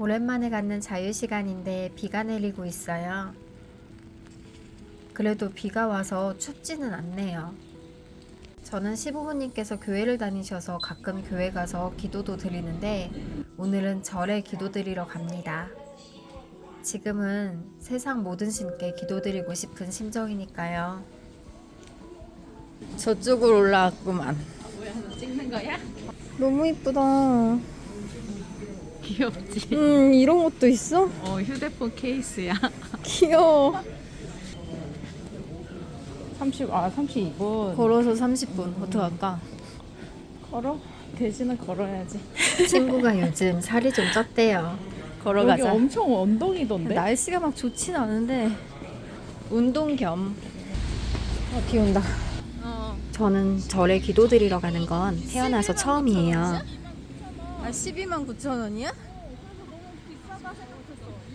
오랜만에 갖는 자유시간인데 비가 내리고 있어요. 그래도 비가 와서 춥지는 않네요. 저는 시부모님께서 교회를 다니셔서 가끔 교회 가서 기도도 드리는데 오늘은 절에 기도 드리러 갑니다. 지금은 세상 모든 신께 기도 드리고 싶은 심정이니까요. 저쪽으로 올라왔구만. 찍는 거야? 너무 이쁘다. 귀엽지? 음, 이런 것도 있어? 어 휴대폰 케이스야. 귀여워. 30, 아 32분. 걸어서 30분. 어떡할까? 걸어? 대신에 걸어야지. 친구가 요즘 살이 좀 쪘대요. 걸어가자. 여기 엄청 언덕이던데? 날씨가 막 좋진 않은데 운동 겸. 아, 비 온다. 어. 저는 절에 기도 드리러 가는 건 태어나서 처음이에요. 아, 12만 9천 원이야?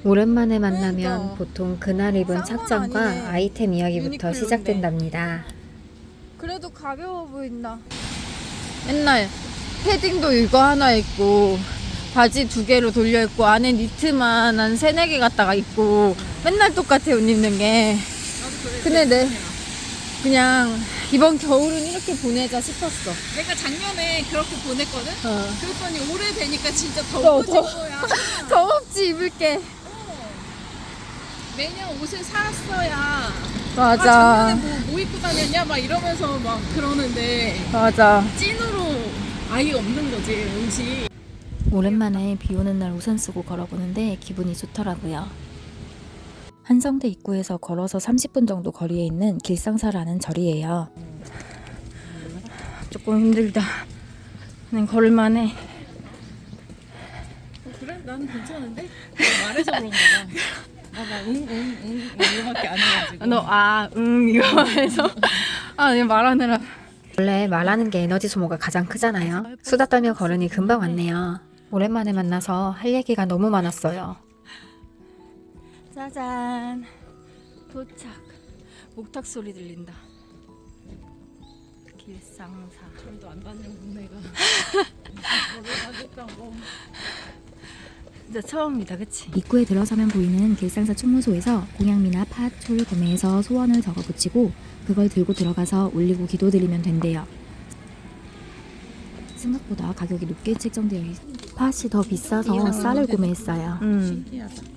오랜만에 만나면 그러니까. 보통 그날 입은 싼건 착장과 아니네. 아이템 이야기부터. 시작된답니다. 그래도 가벼워 보인다. 맨날 패딩도 이거 하나 입고 바지 두 개로 돌려 입고 안에 니트만 한 세네 개 갖다가 입고 맨날 똑같아 옷 입는 게. 근데 내 그냥 이번 겨울은 이렇게 보내자 싶었어. 내가 작년에 그렇게 보냈거든? 어. 그랬더니 올해 되니까 진짜 더, 더워진 더. 거야. 더웠지 입을 게. 매년 옷을 살았어야. 아, 맞아. 작년에 뭐, 뭐 입고 다녔냐? 막 이러면서 막 그러는데 맞아. 찐으로 아예 없는 거지, 옷이. 오랜만에 비 오는 날 우산 쓰고 걸어보는데 기분이 좋더라고요. 한성대 입구에서 걸어서 30분 정도 거리에 있는 길상사라는 절이에요. 조금 힘들다. 그냥 걸을만해. 어, 그래? 나는 괜찮은데? 말해서 그런가 봐. 나막 응, 응, 응, 이거밖에 안 해가지고. 너 아 응 이거 해서 아 그냥 말하느라 원래 말하는 게 에너지 소모가 가장 크잖아요. 수다 떨며 걸으니 금방 왔네요. 오랜만에 만나서 할 얘기가 너무 많았어요. 짜잔 도착 목탁 소리 들린다 길상사 절도 안 다녀본 내가. 진짜 처음이다 그치? 입구에 들어서면 보이는 길상사 충무소에서 공양미나 팥, 초 구매해서 소원을 적어 붙이고 그걸 들고 들어가서 올리고 기도드리면 된대요. 생각보다 가격이 높게 책정되어 있 팥이 더 비싸서 쌀을 구매했어요. 음 신기하다.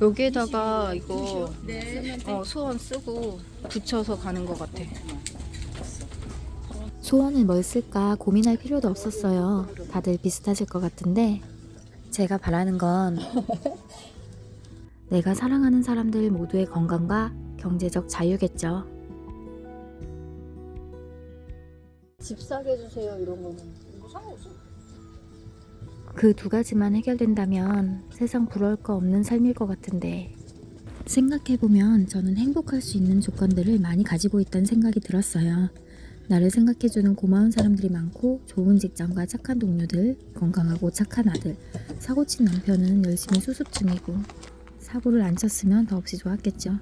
여기에다가 이거 네. 어, 소원 쓰고 붙여서 가는 것 같아 소원을 뭘 쓸까 고민할 필요도 없었어요. 다들 비슷하실 것 같은데 제가 바라는 건 내가 사랑하는 사람들 모두의 건강과 경제적 자유겠죠. 집 사게 해주세요 이런 거는 그 두 가지만 해결된다면 세상 부러울 거 없는 삶일 것 같은데 생각해보면 저는 행복할 수 있는 조건들을 많이 가지고 있다는 생각이 들었어요. 나를 생각해주는 고마운 사람들이 많고 좋은 직장과 착한 동료들, 건강하고 착한 아들, 사고친 남편은 열심히 수습 중이고 사고를 안 쳤으면 더없이 좋았겠죠.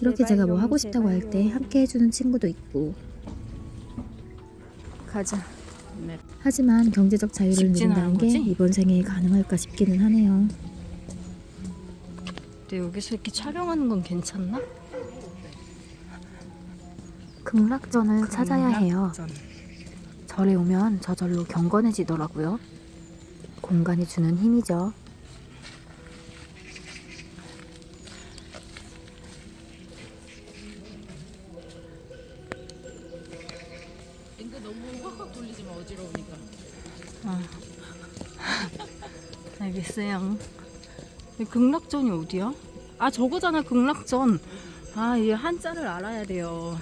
이렇게 제가 뭐 하고 싶다고 할 때 함께 해주는 친구도 있고 가자 네. 하지만 경제적 자유를 누린다는 게 거지? 이번 생에 가능할까 싶기는 하네요. 근데 여기서 이렇게 촬영하는 건 괜찮나? 극락전을 찾아야 해요. 절에 오면 저절로 경건해지더라고요. 공간이 주는 힘이죠. 너무 확확 돌리지 마, 어지러우니까. 알겠어요. 이 극락전이 어디야? 아 저거잖아 극락전. 아이 한자를 알아야 돼요.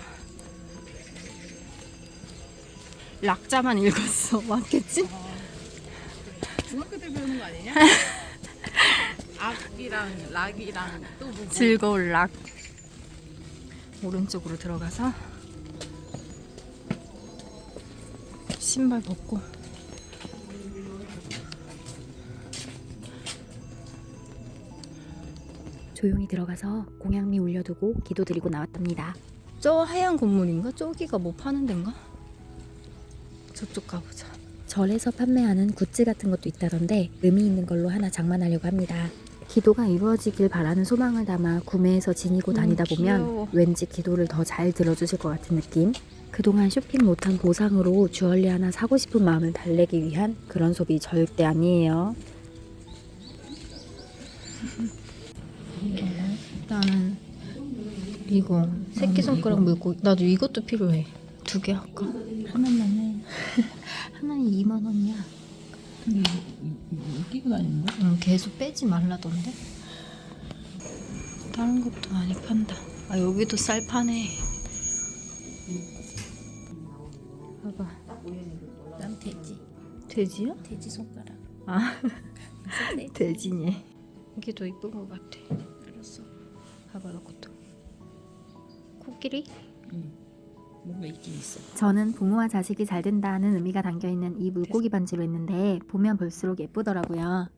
락자만 읽었어. 맞겠지? 중학교 때 배우는 거 아니냐? 악이랑 락이랑 또 뭐. 즐거울 락. 오른쪽으로 들어가서 신발 벗고 조용히 들어가서 공양미 올려두고 기도 드리고 나왔답니다. 저 하얀 건물인가? 저기가 뭐 파는 데인가? 저쪽 가보자. 절에서 판매하는 굿즈 같은 것도 있다던데 의미 있는 걸로 하나 장만하려고 합니다. 기도가 이루어지길 바라는 소망을 담아 구매해서 지니고 너무 다니다 보면 귀여워. 왠지 기도를 더 잘 들어주실 것 같은 느낌? 그동안 쇼핑 못한 보상으로 주얼리 하나 사고 싶은 마음을 달래기 위한 그런 소비 절대 아니에요. 나는 이거 새끼손가락 물고 나도 이것도 필요해. 두 개 할까? 하나만 해. 하나에 2만 원이야. 끼고 다니는 거야? 응, 계속 빼지 말라던데. 다른 것도 많이 판다. 아 여기도 쌀 파네. 봐봐. 난 돼지. 돼지요? 돼지 손가락. 아 네. 돼지네. 이게 더 이쁜 것 같아. 알았어. 봐봐 이것도. 코끼리? 응. 뭔가 있긴 있어. 저는 부모와 자식이 잘 된다는 의미가 담겨 있는 이 물고기 반지로 했는데 보면 볼수록 예쁘더라고요.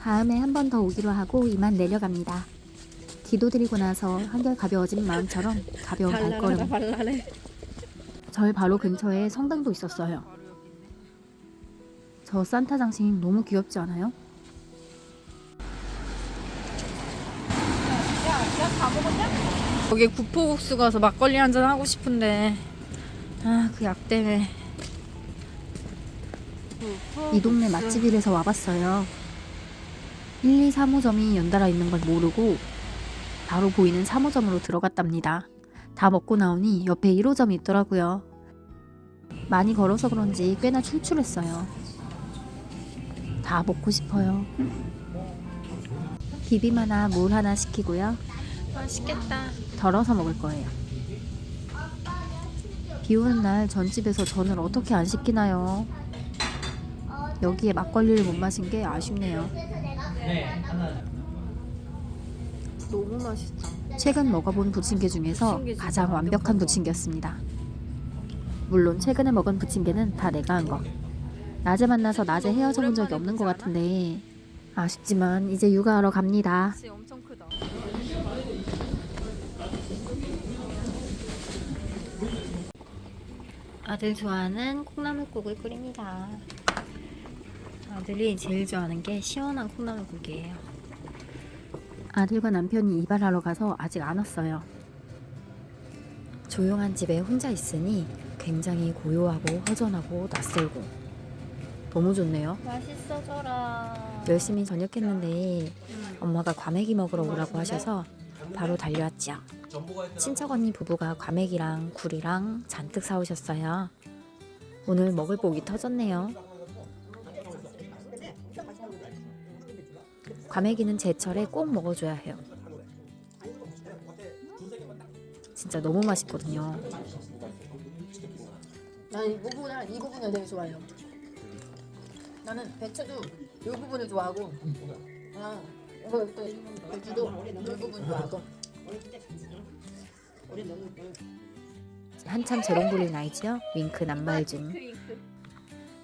다음에 한 번 더 오기로 하고 이만 내려갑니다. 기도드리고 나서 한결 가벼워진 마음처럼 가벼운 발걸음. 발랄해. 절 바로 근처에 성당도 있었어요. 저 산타 장식 너무 귀엽지 않아요? 거기 구포국수 가서 막걸리 한 잔 하고 싶은데 아 그 약 때문에 이 동네 맛집이라서 와봤어요. 1, 2, 3호점이 연달아 있는 걸 모르고 바로 보이는 3호점으로 들어갔답니다. 다 먹고 나오니 옆에 1호점이 있더라고요. 많이 걸어서 그런지 꽤나 출출했어요. 다 먹고 싶어요. 비빔 하나, 물 하나 시키고요. 맛있겠다. 덜어서 먹을 거예요. 비 오는 날 전집에서 전을 어떻게 안 시키나요? 여기에 막걸리를 못 마신 게 아쉽네요. 너무 맛있다. 최근 먹어본 부침개 중에서 부침개 가장 완벽한. 부침개였습니다. 물론 최근에 먹은 부침개는 다 내가 한 거. 낮에 만나서 낮에 헤어져 본 적이 없는 것 같은데 아쉽지만 이제 육아하러 갑니다. 진짜 엄청 크다. 아들 좋아하는 콩나물국을 끓입니다. 아들이 제일 좋아하는 게 시원한 콩나물국이에요. 아들과 남편이 이발하러 가서 아직 안 왔어요. 조용한 집에 혼자 있으니 굉장히 고요하고 허전하고 낯설고 너무 좋네요. 맛있어져라. 열심히 저녁했는데 엄마가 과메기 먹으러 오라고 하셔서 바로 달려왔죠. 친척 언니 부부가 과메기랑 굴이랑 잔뜩 사오셨어요. 오늘 먹을 복이 터졌네요. 과메기는 제철에 꼭 먹어줘야 해요. 진짜 너무 맛있거든요. 나는 이 부분을 이 부분을 되게 좋아해요. 나는 배추도 이 부분을 좋아하고, 아 이거 또 배추도 이 부분 좋아하고. 한참 재롱 부릴 나이지요? 윙크 낱말 중.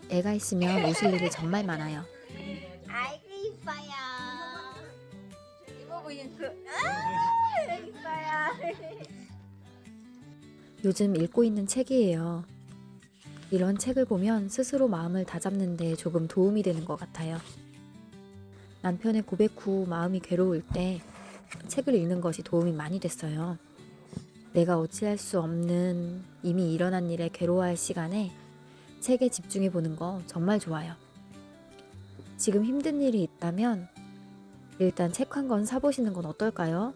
애가 있으면 웃을 일이 정말 많아요. 아이고 이뻐요. 이거 보니까 아 이뻐요. 요즘 읽고 있는 책이에요. 이런 책을 보면 스스로 마음을 다잡는데 조금 도움이 되는 것 같아요. 남편의 고백 후 마음이 괴로울 때 책을 읽는 것이 도움이 많이 됐어요. 내가 어찌할 수 없는 이미 일어난 일에 괴로워할 시간에 책에 집중해 보는 거 정말 좋아요. 지금 힘든 일이 있다면 일단 책 한 권 사보시는 건 어떨까요?